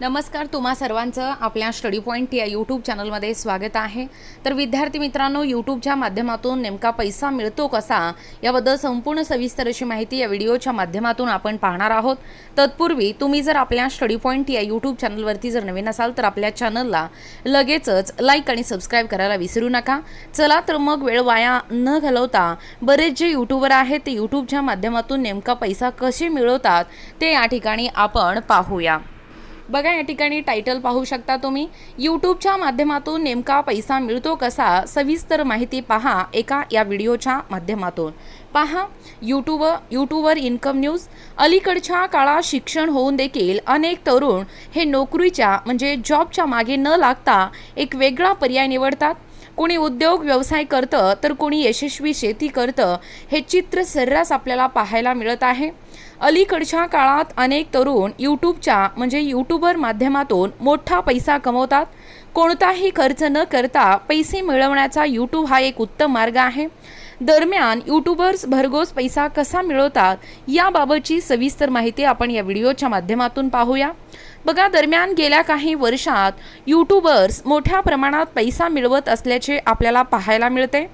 नमस्कार तुम्हा सर्वांचं आपल्या स्टडी पॉईंट या यूट्यूब चॅनलमध्ये स्वागत आहे. तर विद्यार्थी मित्रांनो यूट्यूबच्या माध्यमातून नेमका पैसा मिळतो कसा याबद्दल संपूर्ण सविस्तर अशी माहिती या व्हिडिओच्या माध्यमातून आपण पाहणार आहोत. तत्पूर्वी तुम्ही जर आपल्या स्टडी पॉईंट या यूट्यूब चॅनलवरती जर नवीन असाल तर आपल्या चॅनलला लगेचच लाईक आणि सबस्क्राईब करायला विसरू नका. चला तर मग वेळ वाया न घालवता बरेच जे यूट्यूबर आहेत ते यूट्यूबच्या माध्यमातून नेमका पैसा कसे मिळवतात ते या ठिकाणी आपण पाहूया. बघा या ठिकाणी टायटल पाहू शकता तुम्ही. यूट्यूबच्या माध्यमातून नेमका पैसा मिळतो कसा सविस्तर माहिती पहा एका या व्हिडिओच्या माध्यमातून. पहा यूट्यूब यूट्यूबवर इन्कम न्यूज अलीकडच्या काळात शिक्षण होऊन देखील अनेक तरुण हे नोकरीच्या म्हणजे जॉबच्या मागे न लागता एक वेगळा पर्याय निवडतात. कोणी उद्योग व्यवसाय करतं तर कोणी यशस्वी शेती करतं हे चित्र सर्रास आपल्याला पाहायला मिळत आहे. अलीकडच्या काळात अनेक तरुण यूट्यूबच्या म्हणजे यूट्यूबर माध्यमातून मोठा पैसा कमवतात. कोणताही खर्च न करता पैसे मिळवण्याचा यूट्यूब हा एक उत्तम मार्ग आहे. दरम्यान यूट्यूबर्स भरघोस पैसा कसा मिळवतात याबाबतची सविस्तर माहिती आपण या व्हिडिओच्या माध्यमातून पाहूया. बघा दरम्यान गेल्या काही वर्षात यूट्यूबर्स मोठ्या प्रमाणात पैसा मिळवत असल्याचे आपल्याला पाहायला मिळते.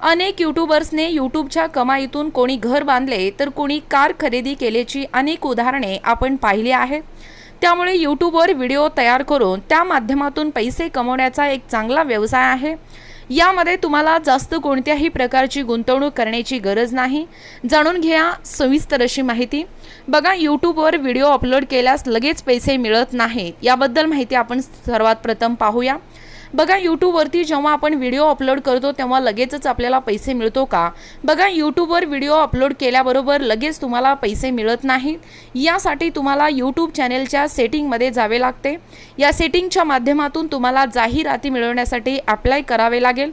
अनेक यूट्यूबर्सने यूट्यूबच्या कमाईतून कोणी घर बांधले तर कोणी कार खरेदी केल्याची अनेक उदाहरणे आपण पाहिली आहेत त्यामुळे यूट्यूबवर व्हिडिओ तयार करून त्या माध्यमातून पैसे कमवण्याचा एक चांगला व्यवसाय आहे. यामध्ये तुम्हाला जास्त कोणत्याही प्रकारची गुंतवणूक करण्याची गरज नाही. जाणून घ्या सविस्तर अशी माहिती. बघा यूट्यूबवर व्हिडिओ अपलोड केल्यास लगेच पैसे मिळत नाहीत. याबद्दल माहिती आपण सर्वात प्रथम पाहूया. बघा यूट्यूबवरती जेव्हा आपण व्हिडिओ अपलोड करतो तेव्हा लगेचच आपल्याला पैसे मिळतो का? बघा यूट्यूबवर व्हिडिओ अपलोड केल्याबरोबर लगेच तुम्हाला पैसे मिळत नाहीत. यासाठी तुम्हाला यूट्यूब चॅनेलच्या सेटिंगमध्ये जावे लागते. या सेटिंगच्या माध्यमातून तुम्हाला जाहिराती मिळवण्यासाठी अप्लाय करावे लागेल.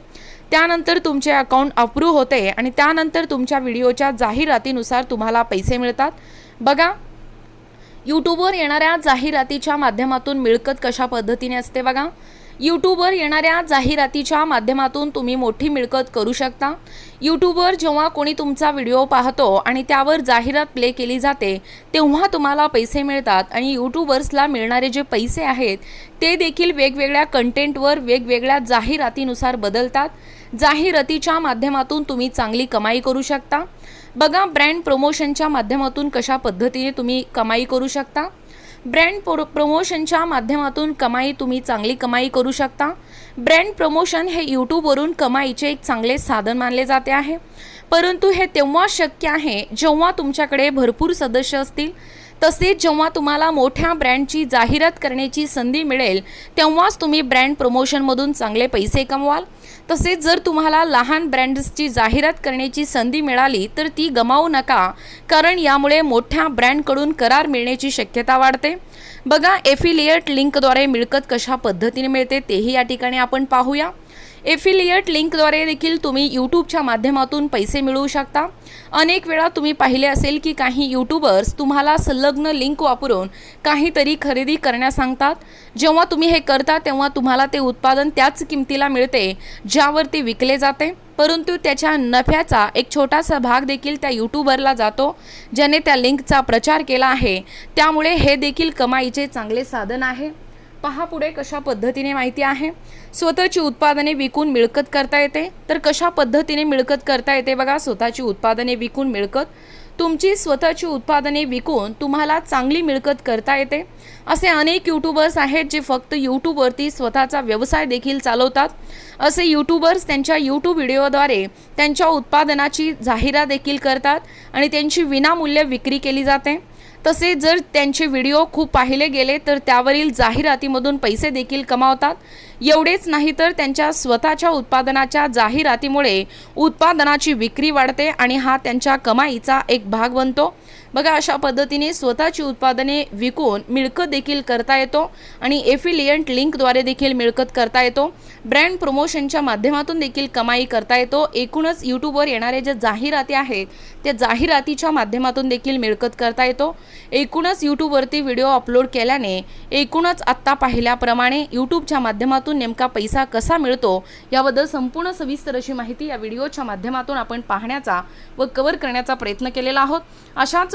त्यानंतर तुमचे अकाउंट अप्रूव्ह होते आणि त्यानंतर तुमच्या व्हिडिओच्या जाहिरातीनुसार तुम्हाला पैसे मिळतात. बघा यूट्यूबवर येणाऱ्या जाहिरातीच्या माध्यमातून मिळकत कशा पद्धतीने असते बघा? यूट्यूबवर येणाऱ्या जाहिरातीच्या माध्यमातून तुम्ही मोठी मिळकत करू शकता. यूट्यूबवर जेव्हा कोणी तुमचा व्हिडिओ पाहतो आणि त्यावर जाहिरात प्ले केली जाते तेव्हा तुम्हाला पैसे मिळतात आणि यूट्यूबर्सला मिळणारे जे पैसे आहेत ते देखील वेगवेगळ्या कंटेंटवर वेगवेगळ्या जाहिरातीनुसार बदलतात. जाहिरातीच्या माध्यमातून तुम्ही चांगली कमाई करू शकता. बघा ब्रँड प्रमोशनच्या माध्यमातून कशा पद्धतीने तुम्ही कमाई करू शकता. ब्रँड प्रो प्रमोशनच्या माध्यमातून कमाई तुम्ही चांगली कमाई करू शकता. ब्रँड प्रमोशन हे यूट्यूबवरून कमाईचे एक चांगले साधन मानले जाते आहे. परंतु हे तेव्हा शक्य आहे जेव्हा तुमच्याकडे भरपूर सदस्य असतील. तसेच जेव्हा तुम्हाला मोठ्या ब्रँडची जाहिरात करण्याची संधी मिळेल तेव्हाच तुम्ही ब्रँड प्रमोशनमधून चांगले पैसे कमवाल. तसेच जर तुम्हाला लहान ब्रँड्सची जाहिरात करण्याची संधी मिळाली तर ती गमावू नका कारण यामुळे मोठ्या ब्रँडकडून करार मिळण्याची शक्यता वाढते. बघा एफिलिएट लिंकद्वारे मिळकत कशा पद्धतीने मिळते तेही या ठिकाणी आपण पाहूया. एफिलिएट लिंकद्वारे देखील तुम्ही यूट्यूबच्या माध्यमातून पैसे मिळवू शकता. अनेक वेळा तुम्ही पाहिले असेल की काही यूट्यूबर्स तुम्हाला संलग्न लिंक वापरून काहीतरी खरेदी करण्यास सांगतात. जेव्हा तुम्ही हे करता तेव्हा तुम्हाला ते उत्पादन त्याच किमतीला मिळते ज्यावर ते विकले जाते. परंतु त्याच्या नफ्याचा एक छोटासा भाग देखील त्या यूट्यूबरला जातो ज्याने त्या लिंकचा प्रचार केला आहे. त्यामुळे हे देखील कमाईचे चांगले साधन आहे. पहा पुढे कशा पद्धतीने माहिती आहे. स्वतःची उत्पादने विकून मिळकत करता येते. तर कशा पद्धतीने मिळकत करता येते बघा स्वतःची उत्पादने विकून मिळकत. तुमची स्वतःची उत्पादने विकून तुम्हाला चांगली मिळकत करता येते. असे अनेक यूट्यूबर्स आहेत जे फक्त यूट्यूबवरती स्वतःचा व्यवसाय देखील चालवतात. असे यूट्यूबर्स त्यांच्या यूट्यूब व्हिडिओद्वारे त्यांच्या उत्पादनाची जाहिरात देखील करतात आणि त्यांची विनामूल्य विक्री केली जाते. तसेच जर त्यांचे व्हिडिओ खूप पाहिले गेले तर त्यावरील जाहिरातीमधून पैसे देखील कमावतात. एवढेच नाही तर त्यांच्या स्वतःच्या उत्पादनाच्या जाहिरातीमुळे उत्पादनाची विक्री वाढते आणि हा त्यांच्या कमाईचा एक भाग बनतो. बघा अशा पद्धतीने स्वतःची उत्पादने विकून मिळकत देखील करता येतो आणि एफिलियंट लिंकद्वारे देखील मिळकत करता येतो. ब्रँड प्रमोशनच्या माध्यमातून देखील कमाई करता येतो. एकूणच यूट्यूबवर येणारे जे जाहिराती आहेत त्या जाहिरातीच्या माध्यमातून देखील मिळकत करता येतो. एकूणच यूट्यूबवरती व्हिडिओ अपलोड केल्याने एकूणच आत्ता पाहिल्याप्रमाणे यूट्यूबच्या माध्यमातून नेमका पैसा कसा मिळतो याबद्दल संपूर्ण सविस्तर अशी माहिती या व्हिडिओच्या माध्यमातून आपण पाहण्याचा व कव्हर करण्याचा प्रयत्न केलेला आहोत. अशाच